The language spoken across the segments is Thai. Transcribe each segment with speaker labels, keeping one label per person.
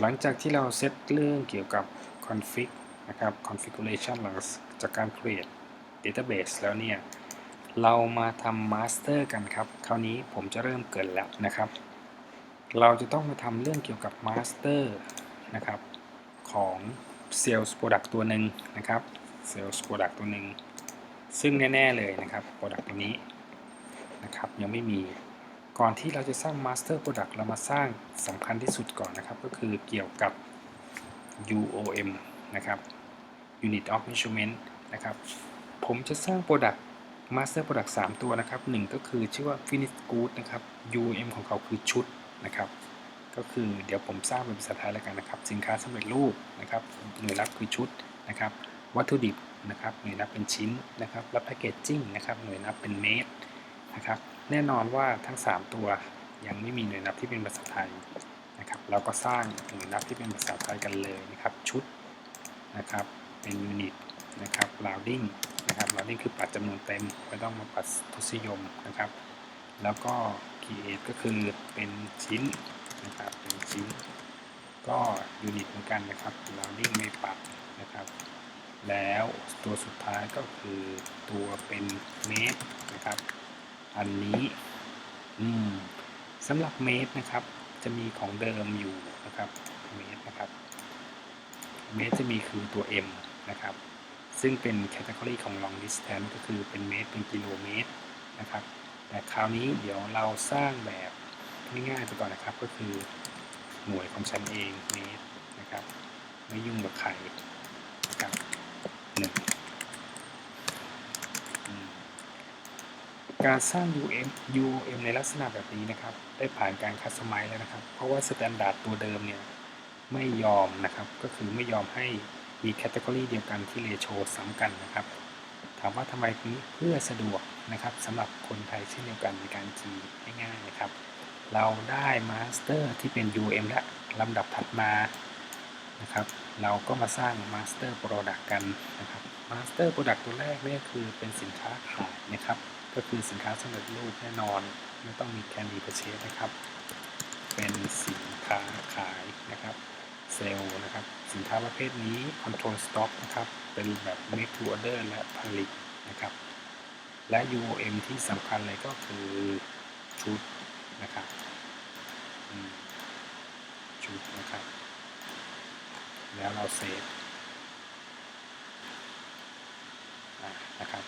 Speaker 1: หลังจากที่เราเซตเรื่องเกี่ยวกับ config นะครับ configuration หลังจากการ create database แล้วเนี่ย เรามาทำ master กันครับ คราวนี้ผมจะเริ่มเกิดแล้วนะครับ เราจะต้องมาทำเรื่องเกี่ยวกับ master นะครับ ของ sales product ตัวหนึ่งนะครับ sales product ตัวหนึ่งซึ่งแน่ ๆ เลยนะครับ product ตัวนี้นะครับ ยังไม่มี ก่อนที่เราจะสร้าง master product เรามาสร้างสำคัญที่สุดก่อนนะครับ ก็คือเกี่ยวกับ UOM นะครับ Unit of Measurement นะครับ ผมจะสร้าง Product Master Product 3 ตัวนะครับ 1 ก็คือชื่อว่า Finish Good นะครับ UOM ของเขาคือชุดนะครับ ก็คือเดี๋ยวผมสร้างเป็นภาษาไทยแล้วกันนะครับ สินค้าสำเร็จรูปนะครับ หน่วยรับคือชุดนะครับ วัตถุดิบนะครับ หน่วยนับเป็นชิ้นนะครับ และแพคเกจจิ้งนะครับ หน่วยนับเป็นเมตรนะครับ แน่นอนว่าทั้ง 3 ตัวยังไม่มีหน่วยนับที่เป็นภาษาไทยนะครับ เราก็สร้างหน่วยนับที่เป็นภาษาไทยกันเลยนะครับ ชุดนะครับเป็นยูนิตนะครับ rounding นะครับ rounding คือปัดจำนวนเต็มไม่ต้องมาปัดทศนิยมนะครับ แล้วก็ create ก็คือเป็นชิ้นนะครับเป็นชิ้น ก็ยูนิตเหมือนกันนะครับ rounding ไม่ปัดนะครับแล้วตัวสุดท้ายก็คือตัวเป็นเมตรนะครับ อันนี้ อืมสำหรับเมตรนะครับ จะมีของเดิมอยู่นะครับ เมตรนะครับ เมตรจะมีคือตัว m นะครับ ซึ่งเป็นแคตตา o r y ของ long distance ก็คือเป็นเมตรเป็นกิโลเมตรนะครับ แต่คราวนี้เดี๋ยวเราสร้างแบบง่ายๆไปก่อนนะครับ ก็คือหน่วยของฉันเองเมตรนะครับ ไม่ยุ่งกับใครนะครับหนึ่งอืม การสร้าง UM UM ในลักษณะแบบนี้นะครับ ได้ผ่านการคัสตอมไมซ์แล้วนะครับ เพราะว่าสแตนดาร์ดตัวเดิมเนี่ยไม่ยอมนะครับ ก็คือไม่ยอมให้มีแคตตา o r y เดียวกันที่เรโชซ้ำกันนะครับ ถามว่าทำไมนี้เพื่อสะดวกนะครับสำหรับคนไทยเช่นเดียวกันในการคีย์ง่ายๆนะครับ เราได้มาสเตอร์ที่เป็น UM และลำดับถัดมานะครับ เราก็มาสร้างมาสเตอร์โปรดักต์กันนะครับมาสเตอร์โปรดักต์ตัวแรกเนี่ยคือเป็นสินค้าขายนะครับ ก็คือสินค้าสำเร็จรูปแน่นอน ไม่ต้องมีแคนดี้ประเชสนะครับ เป็นสินค้าขายนะครับเซลล์นะครับสินค้าประเภทนี้ Control Stock นะครับเป็นแบบ Make to Order และผลิตนะครับ และ UOM ที่สำคัญเลยก็คือชุดนะครับชุดนะครับ แล้วเราเซฟนะครับ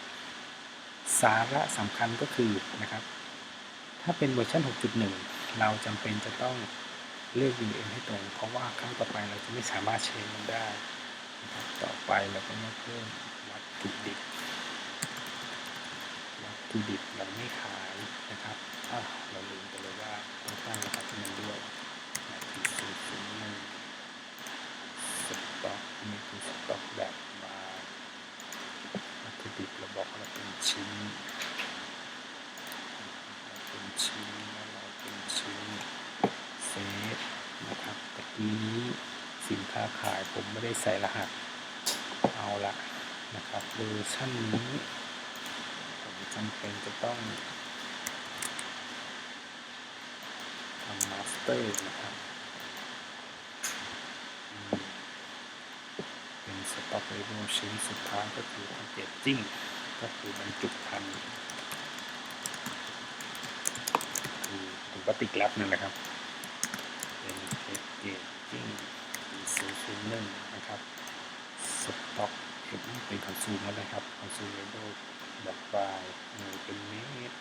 Speaker 1: สาระสำคัญก็คือนะครับ ถ้าเป็นเวอร์ชัน6.1 เราจำเป็นจะต้องเลือก UM ให้ตรง เพราะว่าครั้งต่อไปเราจะไม่สามารถเชนมันได้นะครับต่อไปเราก็มาเพิ่มวัตถุดิบวัตถุดิบเราไม่ขายนะครับอ้าวเราลืมไปเลยว่าต้องตั้งรหัสให้มันด้วยนะคือศูนย์ศูนย์หนึ่งสต็อกนี่คือสต็อกแบบบาร์วัตถุดิบเราบอกว่าเราเป็นชิ้นเราเป็นชิ้นแล้วเราเป็นชิ้นเซฟนะครับตะ กี้นี้สินค้าขายผมไม่ได้ใส่รหัส เอาละนะครับเวอร์ชันนี้ผมจำเป็นจะต้องทำมาสเตอร์นะครับเป็นสต็อกเลเวลชิ้นสุดท้ายก็คือแพคเกจจิ้งก็คือบรรจุภัณฑ์คือถุงพลาสติกแรปนั่นแหละครับ เกจจิ้งศูนย์ศูนย์หนึ่งนะครับสต็อกเห็นเป็นคอนซูมแล้วนะครับคอนซูมเลเวลแบบปลายหน่วยเป็นเมตร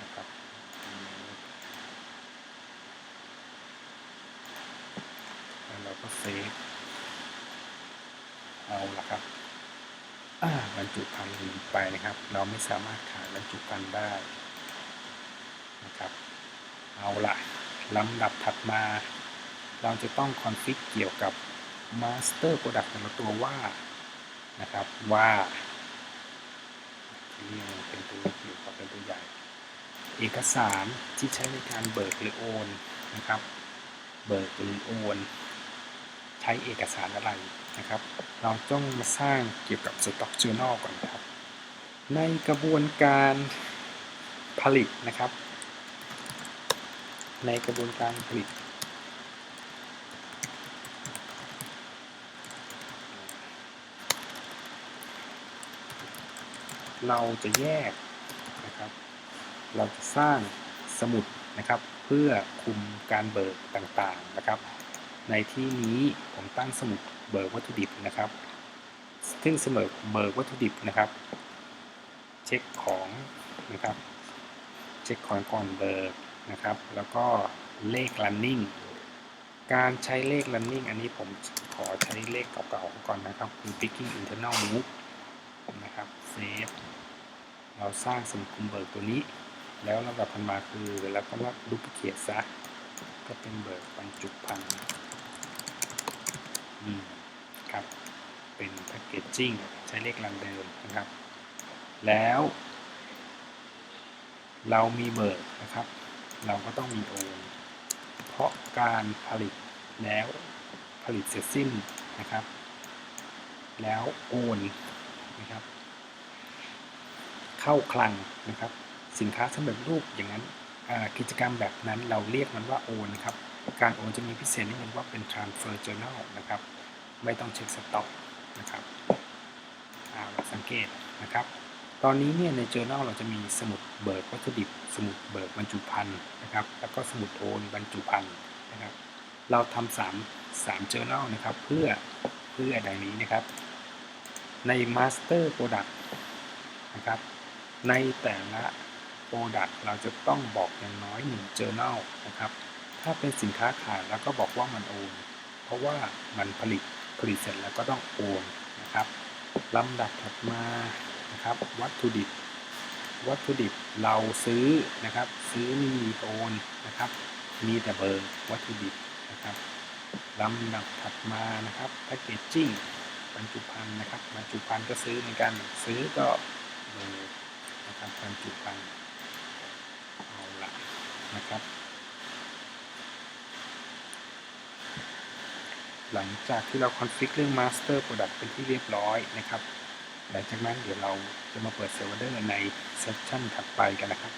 Speaker 1: นะครับแล้วเราก็เซฟเอาละครับอ่าบรรจุภัณฑ์ไปนะครับ เราไม่สามารถขายบรรจุภัณฑ์ได้นะครับ เอาละลำดับถัดมา เราจะต้องคอนฟิกเกี่ยวกับ Master Product แต่ละตัวว่านะครับว่าที่เป็นตัวเล็กอยู่กับเป็นตัวใหญ่เอกสารที่ใช้ในการเบิกหรือโอนนะครับ เบิกหรือโอน ใช้เอกสารอะไรนะครับ เราต้องมาสร้างเกี่ยวกับ Stock Journal ก่อนนะครับ ในกระบวนการผลิตนะครับ ในกระบวนการผลิต เราจะแยกนะครับ เราจะสร้างสมุดนะครับ เพื่อคุมการเบิกต่างๆนะครับ ในที่นี้ผมตั้งสมุดเบิกวัตถุดิบนะครับ ซึ่งเสมอเบิกวัตถุดิบนะครับ เช็คของนะครับ เช็คของก่อนเบิกนะครับ แล้วก็เลข running การใช้เลข running อันนี้ผมขอใช้เลขเก่าๆก่อนนะครับคือ picking internal move นะครับ save เราสร้างสมุดคุมเบิกตัวนี้ แล้วลำดับพันมาคือแล้วก็ว่า duplicate ซะก็เป็นเบิกบรรจุภัณฑ์อืมครับ เป็น packaging ใช้เลขลันเดิมนะครับ แล้ว เรามีเบิกนะครับ เราก็ต้องมีโอนเพราะการผลิตแล้วผลิตเสร็จสิ้นนะครับ แล้วโอนนะครับ เข้าคลังนะครับ สินค้าสำเร็จรูปอย่างนั้นกิจกรรมแบบนั้นเราเรียกมันว่าโอนนะครับ การโอนจะมีพิเศษนิดนึงว่าเป็น transfer journal นะครับ ไม่ต้องเช็คสต็อกนะครับสังเกตนะครับ ตอนนี้เนี่ยใน journal เราจะมีสมุดเบิกวัตถุดิบ สมุดเบิกบรรจุภัณฑ์นะครับ แล้วก็สมุดโอนบรรจุภัณฑ์นะครับ เราทำสามสาม journal นะครับ เพื่อเพื่อดังนี้นะครับ ใน master product นะครับ ในแต่ละ product เราจะต้องบอกอย่างน้อย 1 journal นะครับ ถ้าเป็นสินค้าขายแล้วก็บอกว่ามันโอนเพราะว่ามันผลิตผลิตเสร็จแล้วก็ต้องโอนนะครับลำดับถัดมานะครับวัตถุดิบ วัตถุดิบเราซื้อนะครับซื้อไม่มีโอนนะครับ มีแต่เบอร์วัตถุดิบนะครับลำดับถัดมานะครับแพคเกจจิ้งบรรจุภัณฑ์นะครับบรรจุภัณฑ์ก็ซื้อเหมือนกันซื้อก็เบอร์ นะครับการจุภัณฑ์เอาละนะครับ หลังจากที่เราคอนฟิกเรื่อง Master Product เป็นที่เรียบร้อยนะครับ หลังจากนั้นเดี๋ยวเราจะมาเปิดเซอร์ฟเวอร์ในเซสชันถัดไปกันนะครับ